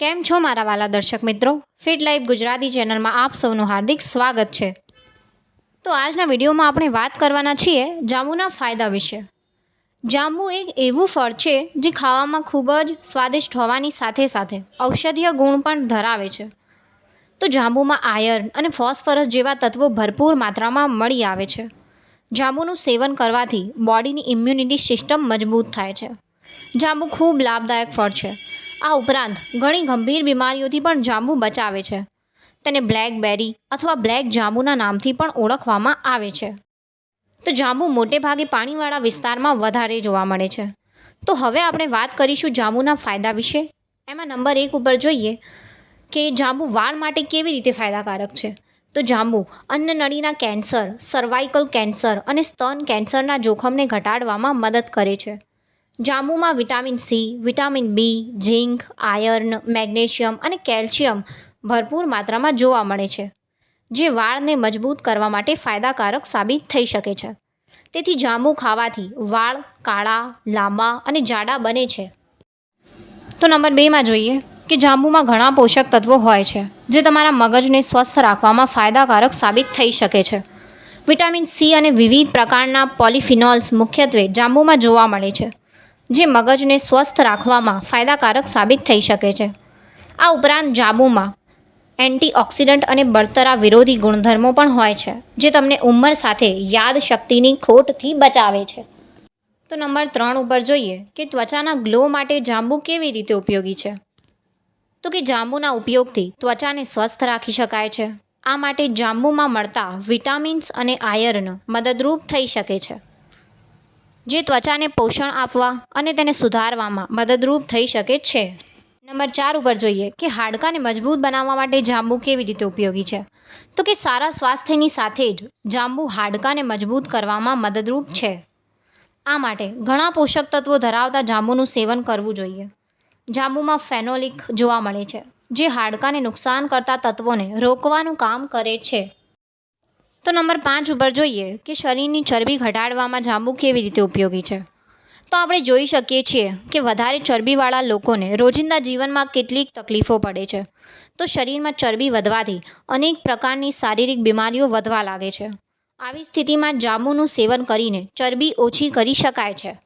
કેમ છો મારા વાલા દર્શક મિત્રો? ફિટ લાઈફ ગુજરાતી ચેનલમાં આપ સૌનું હાર્દિક સ્વાગત છે. તો આજના વિડીયોમાં આપણે વાત કરવાના છીએ જાંબુના ફાયદા વિશે. જાંબુ એક એવું ફળ છે જે ખાવામાં ખૂબ જ સ્વાદિષ્ટ હોવાની સાથે સાથે ઔષધીય ગુણ પણ ધરાવે છે. તો જાંબુમાં આયર્ન અને ફોસ્ફરસ જેવા તત્વો ભરપૂર માત્રામાં મળી આવે છે. જાંબુનું સેવન કરવાથી બોડીની ઇમ્યુનિટી સિસ્ટમ મજબૂત થાય છે. જાંબુ ખૂબ લાભદાયક ફળ છે. આ ઉપરાંત ઘણી ગંભીર બીમારીઓથી પણ જાંબુ બચાવે છે. તેને બ્લેકબેરી અથવા બ્લેક જાંબુના નામથી પણ ઓળખવામાં આવે છે. તો જાંબુ મોટે ભાગે પાણીવાળા વિસ્તારમાં વધારે જોવા મળે છે. તો હવે આપણે વાત કરીશું જાંબુના ફાયદા વિશે. એમાં નંબર એક ઉપર જોઈએ કે જાંબુ વાળ માટે કેવી રીતે ફાયદાકારક છે. તો જાંબુ અન્નનળીના કેન્સર સર્વાઇકલ કેન્સર અને સ્તન કેન્સરના જોખમને ઘટાડવામાં મદદ કરે છે. જાંબુમાં vitamin C, vitamin B, zinc, iron, magnesium અને કેલ્શિયમ ભરપૂર માત્રામાં જોવા મળે છે, જે વાળને મજબૂત કરવા માટે ફાયદાકારક સાબિત થઈ શકે છે. તેથી જાંબુ ખાવાથી વાળ કાળા, લાંબા અને જાડા બને છે. તો નંબર બેમાં જોઈએ કે જાંબુમાં ઘણા પોષક તત્વો હોય છે, જે તમારા મગજને સ્વસ્થ રાખવામાં ફાયદાકારક સાબિત થઈ શકે છે. વિટામિન સી અને વિવિધ પ્રકારના પોલિફિનોલ્સ મુખ્યત્વે જાંબુમાં જોવા મળે છે. જે મગજને સ્વસ્થ રાખવામાં ફાયદાકારક સાબિત થઈ શકે છે. આ ઉપરાંત જાંબુમાં એન્ટીઓક્સિડન્ટ અને બળતરા વિરોધી ગુણધર્મો પણ હોય છે, જે તમને ઉંમર સાથે યાદશક્તિની ખોટથી બચાવે છે. તો નંબર ત્રણ ઉપર જોઈએ કે ત્વચાના ગ્લો માટે જાંબુ કેવી રીતે ઉપયોગી છે? તો કે જાંબુના ઉપયોગથી ત્વચાને સ્વસ્થ રાખી શકાય છે. આ માટે જાંબુમાં મળતા વિટામિન્સ અને આયર્ન મદદરૂપ થઈ શકે છે. જે ત્વચાને પોષણ આપવા અને તેને સુધારવામાં મદદરૂપ થઈ શકે છે. નંબર ચાર ઉપર જોઈએ કે હાડકાને મજબૂત બનાવવા માટે જાંબુ કેવી રીતે ઉપયોગી છે? તો કે સારા સ્વાસ્થ્યની સાથે જ જાંબુ હાડકાને મજબૂત કરવામાં મદદરૂપ છે. આ માટે ઘણા પોષક તત્વો ધરાવતા જાંબુનું સેવન કરવું જોઈએ. જાંબુમાં ફેનોલિક જોવા મળે છે, જે હાડકાને નુકસાન કરતા તત્વોને રોકવાનું કામ કરે છે. તો નંબર પાંચ ઉપર જોઈએ કે શરીરની ચરબી ઘટાડવામાં જાંબુ કેવી રીતે ઉપયોગી છે? તો આપણે જોઈ શકીએ છીએ કે વધારે ચરબીવાળા લોકોને રોજિંદા જીવનમાં કેટલીક તકલીફો પડે છે. તો શરીરમાં ચરબી વધવાથી અનેક પ્રકારની શારીરિક બીમારીઓ વધવા લાગે છે. આવી સ્થિતિમાં જાંબુનું સેવન કરીને ચરબી ઓછી કરી શકાય છે.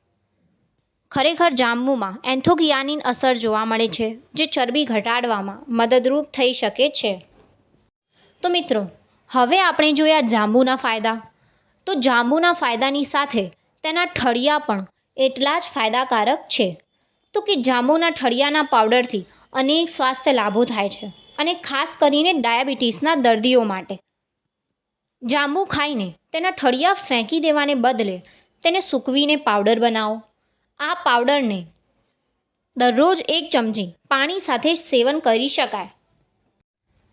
ખરેખર જાંબુમાં એન્થોકિયાનિન અસર જોવા મળે છે, જે ચરબી ઘટાડવામાં મદદરૂપ થઈ શકે છે. તો મિત્રો હવે આપણે જોયા જાંબુના ફાયદા. તો જાંબુના ફાયદાની સાથે તેના ઠળિયા પણ એટલા જ ફાયદાકારક છે. તો કે જાંબુના ઠળિયાના પાવડરથી અનેક સ્વાસ્થ્ય લાભો થાય છે અને ખાસ કરીને ડાયાબિટીસના દર્દીઓ માટે. જાંબુ ખાઈને તેના ઠળિયા ફેંકી દેવાને બદલે તેને સૂકવીને પાવડર બનાવો. આ પાવડરને દરરોજ એક ચમચી પાણી સાથે સેવન કરી શકાય.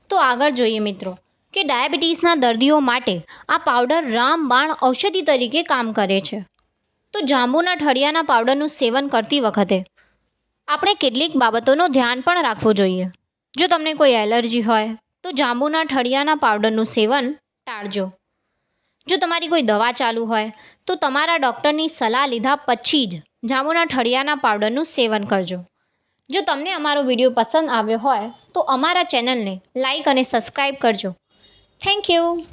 તો આગળ જોઈએ મિત્રો કે ડાયાબિટીસના દર્દીઓ માટે આ પાવડર રામબાણ ઔષધિ તરીકે કામ કરે છે. તો જાંબુના ઠળિયાના પાવડરનું સેવન કરતી વખતે આપણે કેટલીક બાબતોનું ધ્યાન પણ રાખવું જોઈએ. જો તમને કોઈ એલર્જી હોય, તો જાંબુના ઠળિયાના પાવડરનું સેવન ટાળજો. જો તમારી કોઈ દવા ચાલુ હોય, તો તમારા ડૉક્ટરની સલાહ લીધા પછી જ જાંબુના ઠળિયાના પાવડરનું સેવન કરજો. જો તમને અમારો વીડિયો પસંદ આવ્યો હોય, તો અમારા ચેનલને લાઇક અને સબસ્ક્રાઈબ કરજો. Thank you.